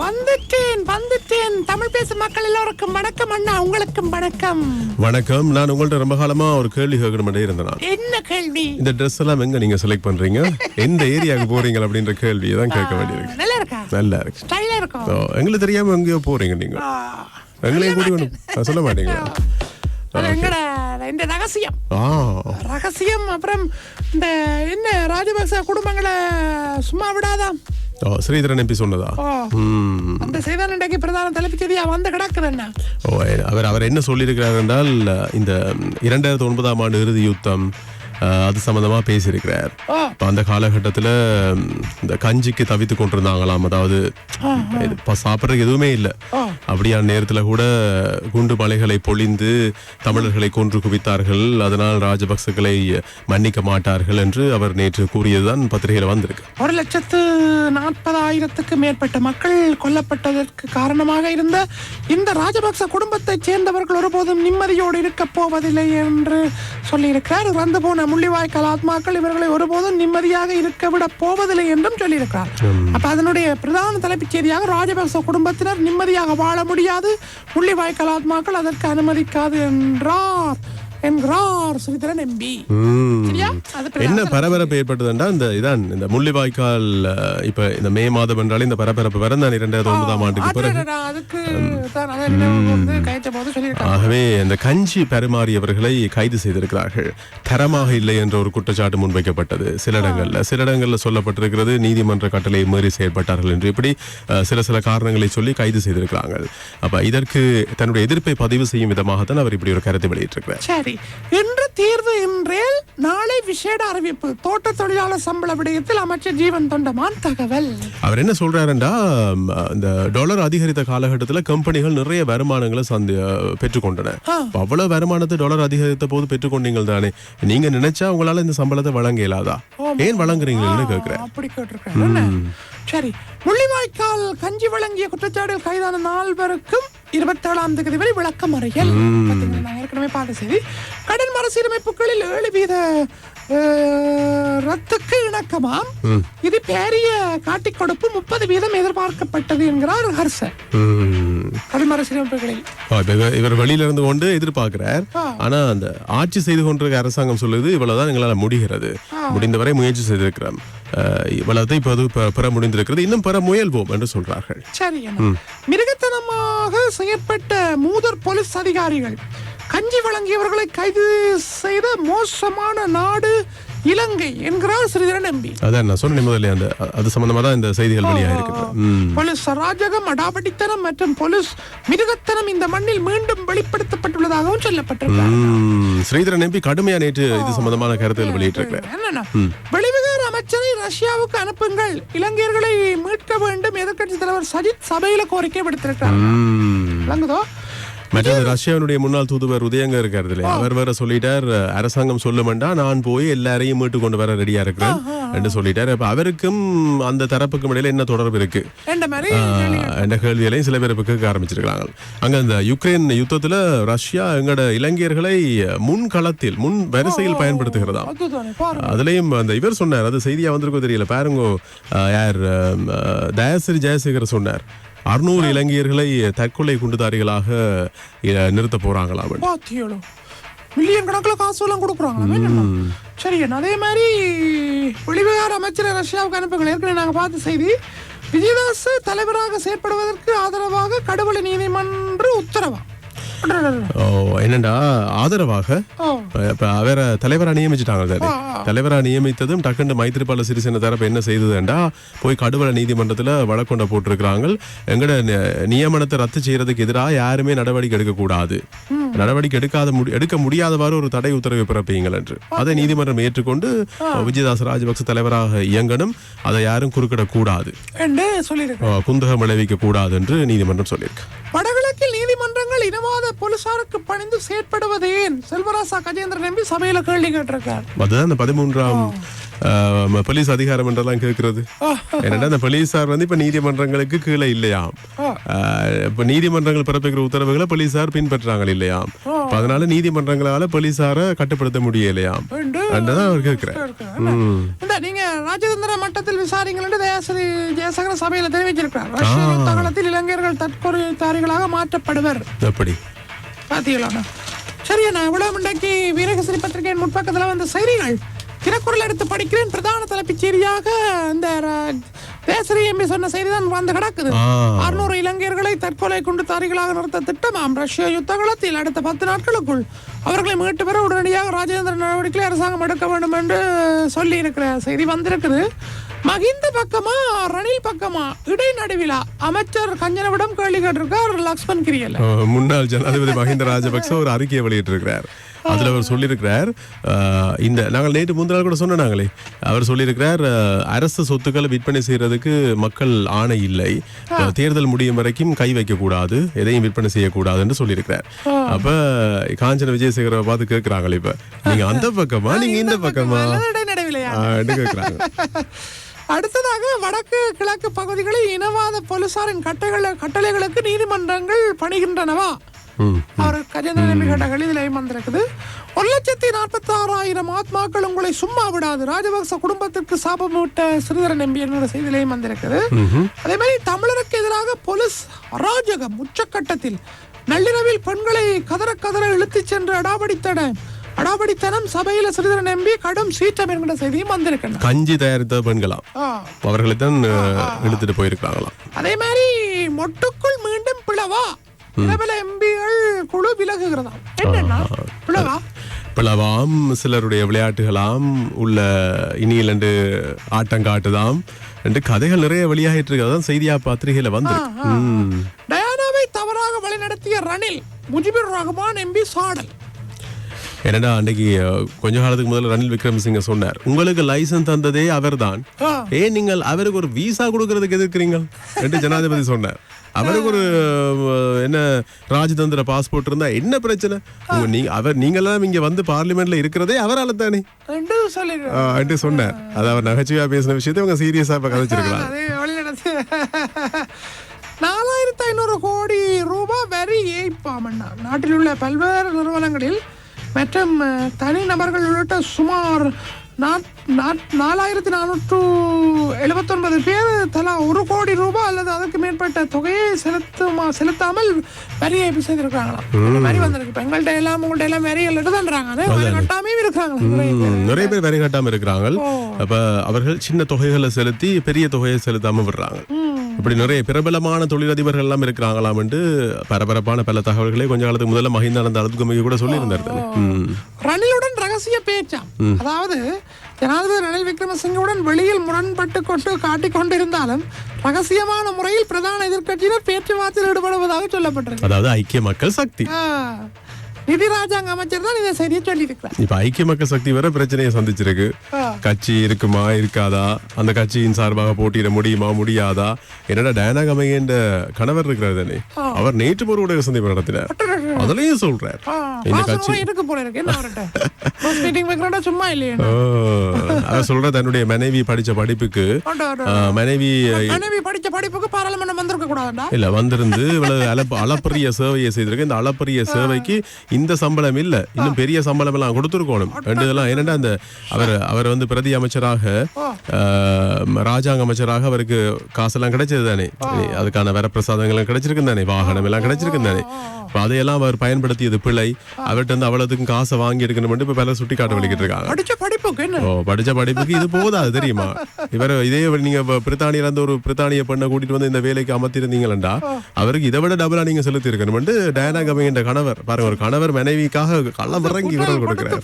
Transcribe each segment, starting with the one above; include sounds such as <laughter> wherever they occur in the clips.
வந்துட்டேன் வந்துட்டேன். தமிழ் பேசும் மக்கள் எல்லோருக்கும் வணக்கம் அண்ணா உங்களுக்கும் வணக்கம். வணக்கம். நான் உங்கள்ட்ட ரொம்ப காலமா ஒரு கேள்வி கேட்கணுமே இருந்தேன். என்ன கேள்வி? இந்த ட்ரெஸ் எல்லாம் எங்க நீங்க செலக்ட் பண்றீங்க? எந்த ஏரியாவுக்கு போறீங்க அப்படின்ற கேள்வி தான் கேட்க வேண்டியிருக்கு. நல்லா இருக்கா? நல்லா இருக்கு. ஸ்டைலா இருக்கும் எங்களுக்கு தெரியாம எங்கேயோ போறீங்க நீங்க. எங்களையும் கொண்டு ஆ, சொல்ல மாட்டீங்க. அது எங்கட இந்த ரகசியம். ரகசியம் அப்புறம் இந்த என்ன ராஜபக்ச குடும்பங்களை சும்மா விடாதாம் ஓ, ஸ்ரீதரன் எம்பி சொன்னதா. அந்த செய்தான் இன்றைக்கு பிரதான தலைப்புச் செய்தியா வந்து கிடக்குது என்ன ஓ, அவர் அவர் என்ன சொல்லியிருக்கிறார் என்றால் இந்த இரண்டாயிரத்தி ஒன்பதாம் ஆண்டு இறுதி யுத்தம் அது சம்பந்தமா பேசியிருக்கிறார். இப்ப அந்த காலகட்டத்துல இந்த கஞ்சிக்கு தவித்து கொண்டிருந்தாங்களாம். அதாவது இப்ப சாப்பிட்றதுக்கு எதுவுமே இல்லை. அப்படியான நேரத்துல கூட குண்டு மலைகளை பொழிந்து தமிழர்களை கொன்று குவித்தார்கள். அதனால் ராஜபக்சகளை மன்னிக்க மாட்டார்கள் என்று அவர் நேற்று கூறியதுதான் பத்திரிகையில வந்திருக்கு. ஒரு லட்சத்து நாற்பதாயிரத்துக்கு மேற்பட்ட மக்கள் கொல்லப்பட்டதற்கு காரணமாக இருந்த இந்த ராஜபக்ச குடும்பத்தைச் சேர்ந்தவர்கள் ஒருபோதும் நிம்மதியோடு இருக்கப் போவதில்லை என்று சொல்லியிருக்கிறார். இறந்து போன முள்ளிவாய்க்கால் ஆத்மாக்கள் இவர்களை ஒருபோதும் நிம்மதியாக இருக்க விட போவதில்லை என்றும் சொல்லியிருக்கிறார். அப்ப அதனுடைய பிரதான தலைப்புச் செய்தியாக ராஜபக்ச குடும்பத்தினர் நிம்மதியாக வாழ முடியாது. முள்ளிவாய்க்கால் ஆத்மாக்கள் அதற்கு அனுமதிக்காது என்றார். என்கிறார் ஸ்ரீதரன் எம்பி என்ன பரபரப்பு ஏற்பட்டதுண்டா? இந்த இதான் இந்த முள்ளிவாய்க்கால் இப்ப இந்த மே மாதம் என்றாலே இந்த பரபரப்பு பிறந்தான் இரண்டாயிரத்தி ஒன்பதாம் ஆண்டுக்கு பிறகு. தான் ஆகவே இந்த கஞ்சி பரிமாறியவர்களை கைது செய்திருக்கிறார்கள். தரமாக இல்லை என்ற ஒரு குற்றச்சாட்டு முன்வைக்கப்பட்டது. சில இடங்கள்ல சில இடங்கள்ல சொல்லப்பட்டிருக்கிறது நீதிமன்ற கட்டளை மீறி செயல்பட்டார்கள் என்று இப்படி சில சில காரணங்களை சொல்லி கைது செய்திருக்கிறாங்க. அப்ப இதற்கு தன்னுடைய எதிர்ப்பை பதிவு செய்யும் விதமாகத்தான் அவர் இப்படி ஒரு கருத்தை வெளியிட்டிருக்கிறார். சரி. இன்று தீர்வு என்றேல் நாளை விசேட அறிவிப்பு. தோட்ட தொழிலாளர் சம்பள விடயத்தில் அமைச்சர் ஜீவன் தொண்டமான் தகவல். அவர் என்ன சொல்றாருண்டா? இந்த டாலர் அதிகரித்த காலகட்டத்துல கம்பெனிகள் நிறைய வருமானங்களை சந்தி பெற்றுக்கொண்டன. அவ்வளவு வருமானத்தை டாலர் அதிகரித்த போது பெற்றுக்கொண்டீங்க தானே? நீங்க நினைச்சா உங்களால இந்த சம்பளத்தை வழங்க இயலாதா? ஏன் வழங்குறீங்கன்னு கேக்குறேன். அப்படி கேட்டிருக்காரு. என்ன? சரி முள்ளிவாய்க்கால் கஞ்சி வழங்கிய குற்றச்சாட்டில் கைதான நால்வருக்கும் இருபத்தேழாம் தேதி வரை விளக்கம் அறையல். ஏற்கனவே பார்த்த செய்தி. கடன் மறுசீரமைப்புகளில் ஏழு வீத ரத்துக்கு இணக்கமாம். இது பெரிய காட்டிக் கொடுப்பு முப்பது வீதம் எதிர்பார்க்கப்பட்டது என்கிறார் ஹர்ஷன். கடன் மறுசீரமைப்புகளில். இவர் இவர் வெளியில இருந்து கொண்டு எதிர்பார்க்கிறார். ஆனா அந்த ஆட்சி செய்து கொண்டிருக்க அரசாங்கம் சொல்லுது இவ்வளவுதான் எங்களால முடிகிறது. முடிந்தவரை முயற்சி செய்திருக்கிறோம். பெ- பெற முடிந்திருக்கிறது. இன்னும் பெற முயல்வோம் என்று சொல்றார்கள். சரி. மிருகத்தனமாக செயற்பட்ட மூதர் போலீஸ் அதிகாரிகள் கஞ்சி வழங்கியவர்களை கைது செய்த மோசமான நாடு இலங்கை என்கிறார் ஸ்ரீதரன் எம்பி அதான் நான் சொன்னேன் முதல்ல அந்த அது சம்பந்தமா தான் இந்த செய்திகள் வெளியாக இருக்குது ம். போலீஸ் அராஜகம் அடாவடித்தனம் மற்றும் போலீஸ் மிருகத்தனம் இந்த மண்ணில் மீண்டும் வெளிப்படுத்தப்பட்டுள்ளதாகவும் சொல்லப்பட்டிருக்கிறார் ம், ஸ்ரீதரன் எம்பி கடுமையா நேற்று இது சம்பந்தமான கருத்துகள் வெளியிட்டிருக்கிறார் வெளிவிகார அமைச்சரை ரஷ்யாவுக்கு அனுப்புங்கள். இலங்கையர்களை மீட்க வேண்டும். எதிர்க்கட்சி தலைவர் சஜித் சபையில கோரிக்கை விடுத்திருக்கிறார். விளங்குதோ? மற்றது ரஷ்யாவினுடைய முன்னாள் தூதுவர் உதயங்க இருக்காரு இல்லையா? அவர் வேற சொல்லிட்டார் அரசாங்கம் சொல்லுமெண்டா நான் போய் எல்லாரையும் மீட்டு கொண்டு வர ரெடியா இருக்கிறேன் என்று சொல்லிட்டார். அப்ப அவருக்கும் அந்த தரப்புக்கும் இடையில என்ன தொடர்பு இருக்கு? என்ற கேள்விகளையும் சில பேர் கேட்க ஆரம்பிச்சிருக்காங்க அங்க இந்த யுக்ரைன் யுத்தத்துல ரஷ்யா எங்கட இளைஞர்களை முன் களத்தில் முன் வரிசையில் பயன்படுத்துகிறதா? அதுலயும் அந்த இவர் சொன்னார் அது செய்தியா வந்திருக்கோ தெரியல பாருங்க. யார் தயாசிரி ஜெயசேகர் சொன்னார். அறுநூறு இளைஞர்களை தற்கொலை குண்டுதாரிகளாக நிறுத்த பாத்தியளோ மில்லியன் கணக்கில் காசு எல்லாம் கொடுக்குறாங்க சரி அதே மாதிரி வெளிவிகார அமைச்சரை ரஷ்யாவுக்கு அனுப்புங்கள். ஏற்கனவே நாங்கள் பார்த்த செய்தி விஜயதாஸ் தலைவராக செயற்படுவதற்கு ஆதரவாக கடவுளை நீதிமன்ற உத்தரவா என்னண்டா? ஆதரவாக? அவரை தலைவரா நியமிச்சிட்டாங்க தலைவரா நியமித்ததும் டக்குன்னு மைத்திரிபால சிறிசேன தரப்பு என்ன செய்ததுண்டா? போய் கடுவல நீதிமன்றத்துல வழக்கொண்ட போட்டிருக்கிறாங்க எங்கட நியமனத்தை ரத்து செய்யறதுக்கு எதிராக யாருமே நடவடிக்கை எடுக்க கூடாது நடவடிக்கை எடுக்காத எடுக்க முடியாதவாறு ஒரு தடை உத்தரவு பிறப்பீங்கள் என்று அதை நீதிமன்றம் ஏற்றுக்கொண்டு விஜயதாஸ் ராஜபக்ச தலைவராக இயங்கணும். அதை யாரும் குறுக்கிடக் கூடாது என்று சொல்லியிருக்கேன் குந்தகம் விளைவிக்க கூடாது என்று நீதிமன்றம் சொல்லியிருக்கு. இனவாத போலீசாருக்கு பணிந்து செயற்படுவது ஏன் செல்வராசா கஜேந்திரன் நம்பி சபையில கேள்வி கேட்டிருக்கார். அதுதான் அந்த பதிமூன்றாம் போலீஸ் அதிகாரம் என்றெல்லாம் கேட்கிறது. என்னடா அந்த போலீசார் வந்து இப்ப நீதிமன்றங்களுக்கு கீழே இல்லையாம். ஆஹ், இப்ப நீதிமன்றங்கள் பிறப்பிக்கிற உத்தரவுகளை போலீசார் பின்பற்றாங்க இல்லையாம். அதனால நீதிமன்றங்களால போலீசாரை கட்டுப்படுத்த முடியலையாம். அவர். இந்த நீங்க ராஜதந்திர மட்டத்தில் விசாரிங்கள் என்று தயாசிரி ஜெயசங்கர சபையில தெரிவிச்சிருக்கிறார். ரஷ்ய யுத்த காலத்தில் இளைஞர்கள் தற்கொலைதாரிகளாக மாற்றப்படுவர். எப்படி பாத்தீங்களா? சரி நான் இவ்வளவு இன்றைக்கு வீரகசிரி பத்திரிகையின் முற்பக்கத்துல வந்த செய்திகள். தினக்குரல் எடுத்து படிக்கிறேன். பிரதான தலைப்புச் செய்தியாக இந்த தேசரி எம்பி சொன்ன செய்தி தான் வந்து கிடக்குது. அறுநூறு இளைஞர்களை தற்கொலை குண்டு தாரிகளாக நிறுத்த திட்டமாம் ரஷ்ய யுத்த அடுத்த பத்து நாட்களுக்குள் அவர்களை மீட்டு பெற உடனடியாக ராஜேந்திர நடவடிக்கை அரசாங்கம் எடுக்க வேண்டும் என்று சொல்லி இருக்கிற செய்தி வந்திருக்குது. மகிந்த பக்கமா ரணில் பக்கமா இடைநடுவிலா அமைச்சர் கஞ்சனவிடம் கேள்வி கேட்டிருக்கார் லக்ஷ்மண் கிரியல்ல ஆஹ், முன்னாள் ஜனாதிபதி மஹிந்த ராஜபக்ச ஒரு அறிக்கையை வெளியிட்டிருக்கிறார். அதுல அவர் சொல்லியிருக்கிறார் இந்த நாங்கள் நேற்று முந்தின நாள் கூட சொன்னாங்களே அவர் சொல்லியிருக்கிறார் அரசு சொத்துக்களை விற்பனை செய்யறதுக்கு மக்கள் ஆணை இல்லை. தேர்தல் முடியும் வரைக்கும் கை வைக்க கூடாது எதையும் விற்பனை செய்யக்கூடாது என்று சொல்லியிருக்கிறார். அப்ப காஞ்சன விஜயசேகரை பார்த்து கேட்கிறாங்களே இப்ப. நீங்க அந்த பக்கமா நீங்க இந்த பக்கமா? கேட்கிறாங்க. <laughs> அடுத்ததாக வடக்கு கிழக்கு பகுதிகளில் இனவாத போலீசாரின் கட்டைகள கட்டளைகளுக்கு நீதிமன்றங்கள் பணிகின்றனவா? ம். அவர் கஜேந்திர நம்பி கேட்ட கடிதம் வந்திருக்குது ஒரு லட்சத்தி நாற்பத்தி ஆறாயிரம் ஆத்மாக்கள் உங்களை சும்மா விடாது. ராஜபக்ச குடும்பத்திற்கு சாபம் விட்ட சிறிதரன் நம்பி என்னோட செய்தியிலையும் வந்திருக்குது அதே மாதிரி தமிழருக்கு எதிராக போலீஸ் அராஜகம் உச்சக்கட்டத்தில் நள்ளிரவில் பெண்களை கதற கதற இழுத்துச் சென்று அடாவடித்தன. அடாவடித்தனம் சபையில சிறிதரன் நம்பி கடும் சீற்றம் என்கிற செய்தியும் வந்திருக்கின்றன. கஞ்சி தயாரித்த பெண்களாம். அவர்களை தான் இழுத்துட்டு போயிருக்காங்களாம். அதே மாதிரி மொட்டுக்குள் மீண்டும் பிளவா? பிரபல எம்பிகள் குழு விலகுகிறதா? என்னன்னா பிளவாம் சிலருடைய விளையாட்டுகளாம் உள்ள இனியில் என்று ஆட்டம் காட்டுதாம். என்று கதைகள் நிறைய வெளியாகிட்டு இருக்கு. அதான் செய்தியா பத்திரிகையில ம். டயானாவை தவறாக வழிநடத்திய ரணில் முஜிபுர் ரஹ்மான் எம்பி சாடல். என்னடா அன்னைக்கு கொஞ்ச காலத்துக்கு முதல்ல ரணில் விக்ரமசிங்க சொன்னார். உங்களுக்கு லைசன்ஸ் தந்ததே அவர்தான். ஆ. ஏன் நீங்கள் அவருக்கு ஒரு விசா கொடுக்கறதுக்கு எதிர்க்கிறீங்க என்று ஜனாதிபதி சொன்னார். அவருக்கு ஒரு என்ன ராஜதந்திர பாஸ்போர்ட் இருந்தா என்ன பிரச்சனை? நீங்க அவர் நீங்களாம் இங்க வந்து பார்லிமெண்ட்ல இருக்கிறதே அவரால் தானே? என்று சொன்னார். அது அவர் நகைச்சுவையா பேசின விஷயத்தை அவங்க சீரியஸா இப்ப கதைச்சிருக்கலாம். நாலாயிரத்தி ஐநூறு கோடி ரூபாய் வரி ஏய்ப்பாமண்ணா. நாட்டில் உள்ள பல்வேறு நிறுவனங்களில் மற்றும் தனிநபர்கள் உள்ளிட்ட சுமார் நாலாயிரத்தி நானூற்று எழுபத்தொன்பது பேர் தலா ஒரு கோடி ரூபாய் அல்லது அதற்கு மேற்பட்ட தொகையை செலுத்துமா செலுத்தாமல் வரி ஏய்ப்பு செய்திருக்காங்களாம் மாதிரி வந்திருக்கு. இப்ப எங்கள்கிட்ட எல்லாம் உங்கள்ட்ட எல்லாம் வரிகள் எடுத்துன்றாங்க வரி கட்டாமையும் இருக்கிறாங்க. நிறைய பேர். வரி கட்டாம இருக்கிறாங்க. அப்ப அவர்கள் சின்ன தொகைகளை செலுத்தி பெரிய தொகையை செலுத்தாம விடுறாங்க. இப்படி நிறைய பிரபலமான தொழிலதிபர்கள் எல்லாம் இருக்கிறாங்களாம் என்று பரபரப்பான பல தகவல்களை கொஞ்ச காலத்துக்கு முதல்ல மஹிந்தானந்த அழுதுகமைக்கு கூட சொல்லியிருந்தார். ரணிலுடன் ரகசிய பேச்சாம் அதாவது ஜனாதிபதி ரணில் விக்ரமசிங்கவுடன் வெளியில் முரண்பட்டு கொண்டு காட்டிக் கொண்டிருந்தாலும் ரகசியமான முறையில் பிரதான எதிர்க்கட்சியினர் பேச்சுவார்த்தையில் ஈடுபடுவதாக சொல்லப்பட்டிருக்கு. அதாவது ஐக்கிய மக்கள் சக்தி. நிதி ராஜாங்க அமைச்சர் தான் இதை சரியா சொல்லியிருக்கிறார். இப்ப ஐக்கிய மக்கள் சக்தி வர பிரச்சனையை சந்திச்சிருக்கு. கட்சி இருக்குமா இருக்காதா? அந்த கட்சியின் சார்பாக போட்டியிட முடியுமா முடியாதா? என்னடா டயனா கமையன்ற கணவர் இருக்கிறார் தானே? அவர் நேற்று ஒரு ஊடக சந்திப்பு நடத்தினார். அதுலயும் சொல்றார். இந்த கட்சி இருக்கு போல இருக்கு. <laughs> சும்மா இல்லையே அவர் சொல்ற தன்னுடைய மனைவி படிச்ச படிப்புக்கு. மனைவி மனைவி படிச்ச படிப்புக்கு பாராளுமன்றம் வந்திருக்க கூடாதுடா. இல்ல வந்திருந்து இவ்வளவு அளப்ப அளப்பரிய சேவையை செய்திருக்கு. இந்த அளப்பரிய சேவைக்கு இந்த சம்பளம் இல்ல. இன்னும் பெரிய சம்பளம் எல்லாம் கொடுத்துருக்கணும் ரெண்டு இதெல்லாம் என்னடா அந்த அவர் அவர் வந்து பிரதி அமைச்சராக ராஜாங்க அமைச்சராக அவருக்கு காசெல்லாம் கிடைச்சது தானே. அதுக்கான வரப்பிரசாதங்கள் கிடைச்சிருக்கு தானே வாகனம் எல்லாம் கிடைச்சிருக்கு தானே. அப்ப அதையெல்லாம் அவர் பயன்படுத்தியது பிழை. அவர்கிட்ட இருந்து அவ்வளவுக்கும் காசை வாங்கி எடுக்கணும் இப்ப பல சுட்டி காட்ட வலிக்கிட்டு இருக்காங்க. படிச்ச படிப்புக்கு ஓ படிச்ச படிப்புக்கு இது போதாது தெரியுமா? இவர் இதே நீங்க இப்ப பிரித்தானியில இருந்து ஒரு பிரித்தானிய பெண்ணை கூட்டிட்டு வந்து இந்த வேலைக்கு அமர்த்திருந்தீங்களா அவருக்கு இதை விட டபுளா நீங்க செலுத்தி இருக்கணும் டயனா கமிங்கிற கணவர் பாருங்க ஒரு கணவர் மனைவிக்காக களம் இறங்கி விரல் கொடுக்கிறார்.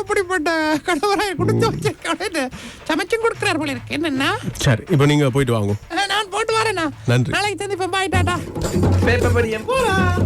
அப்படிப்பட்ட கடவுளை கொடுத்து வச்சிருக்காரு சமைச்சும் கொடுக்குறாரு போல இருக்கு. என்னன்னா சரி இப்போ நீங்க போயிட்டு வாங்க. நான் போட்டு வரேண்ணா. நன்றி. நாளைக்கு சந்திப்பேன் பாய் டாடா. பேப்பர் படியம். போலாம்